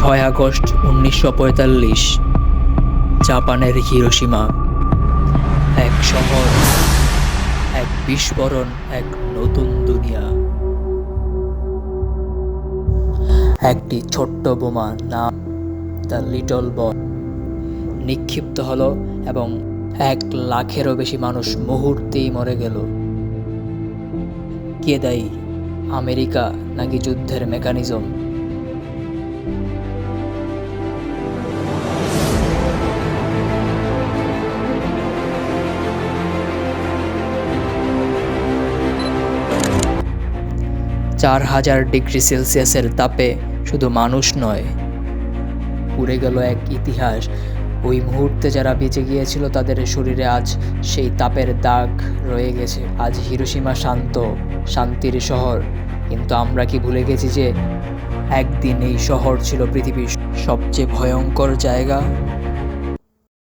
ছয় আগস্ট উনিশশো পঁয়তাল্লিশ, জাপানের হিরোসীমা এক শহর, এক বিস্ফোরণ, এক নতুন দুনিয়া। একটি ছোট্ট বোমা নাম দ্য লিটল বয় নিক্ষিপ্ত হলো এবং এক লাখেরও বেশি মানুষ মুহূর্তেই মরে গেল। কে দায়ী? আমেরিকা নাকি যুদ্ধের মেকানিজম? চার হাজার ডিগ্রি সেলসিয়াসের তাপে শুধু মানুষ নয়। পুড়ে গেল এক ইতিহাস। ওই মুহূর্তে যারা বেঁচে গিয়েছিল তাদের শরীরে আজ সেই তাপের দাগ রয়ে গেছে। আজ হিরোসীমা শান্ত, শান্তির শহর। কিন্তু আমরা কি ভুলে গেছি যে একদিন এই শহর ছিল পৃথিবীর সবচেয়ে ভয়ঙ্কর জায়গা?